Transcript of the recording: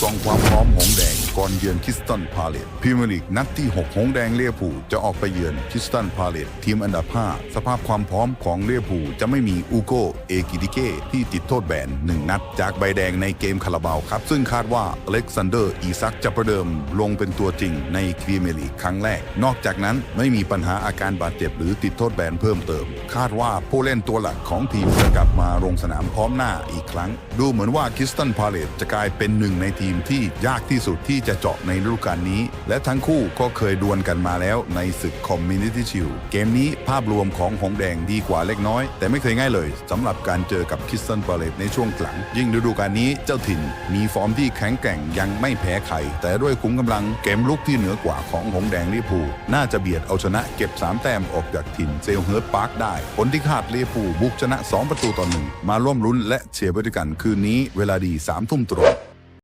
ส่องควก่อนเยือนคิสตันพาเลตพรีเมียร์ลีกนัดที่ 6 หงแดงเลียผูจะออกไปเยือนคิสตันพาเลตทีมอันดับ 5 สภาพความพร้อมของเลียผูจะไม่มีอูโกเอกิดิเกที่ติดโทษแบนหนึ่งนัด จากใบแดงในเกมคาราบาวครับ ซึ่งคาดว่าอเล็กซานเดอร์อีซักจะประเดิมลงเป็นตัวจริงในพรีเมียร์ลีกครั้งแรก นอกจากนั้นไม่มีปัญหาอาการบาดเจ็บหรือติดโทษแบนเพิ่มเติม คาดว่าผู้เล่นตัวหลักของทีมจะกลับมาลงสนามพร้อมหน้าอีกครั้ง ดูเหมือนว่าคิสตันพาเลตจะกลายเป็นหนึ่งในทีมที่ยากที่สุดที่จะเจาะในฤดูกาลนี้ และทั้งคู่ก็เคยดวลกันมาแล้วในศึกคอมมินิตี้ชิลเกมนี้ภาพรวมของหงแดงดีกว่าเล็กน้อย แต่ไม่เคยง่ายเลยสำหรับการเจอกับคริสตันพาเลตในช่วงหลัง ยิ่งฤดูกาลนี้เจ้าถิ่นมีฟอร์มที่แข็งแกร่งยังไม่แพ้ใครแต่ด้วยคุ้มกำลังเกมลุกที่เหนือกว่าของหงแดงลิเวอร์พูลน่าจะเบียดเอาชนะเก็บ 3 แต้มออกจากถิ่นเซลเฮิร์ตพาร์คได้ ผลที่คาดลิเวอร์พูลบุกชนะ 2 ประตูต่อหนึ่งมาร่วมลุ้นและเชียร์ไปด้วยกันคืนนี้เวลาดี3ทุ่มตรง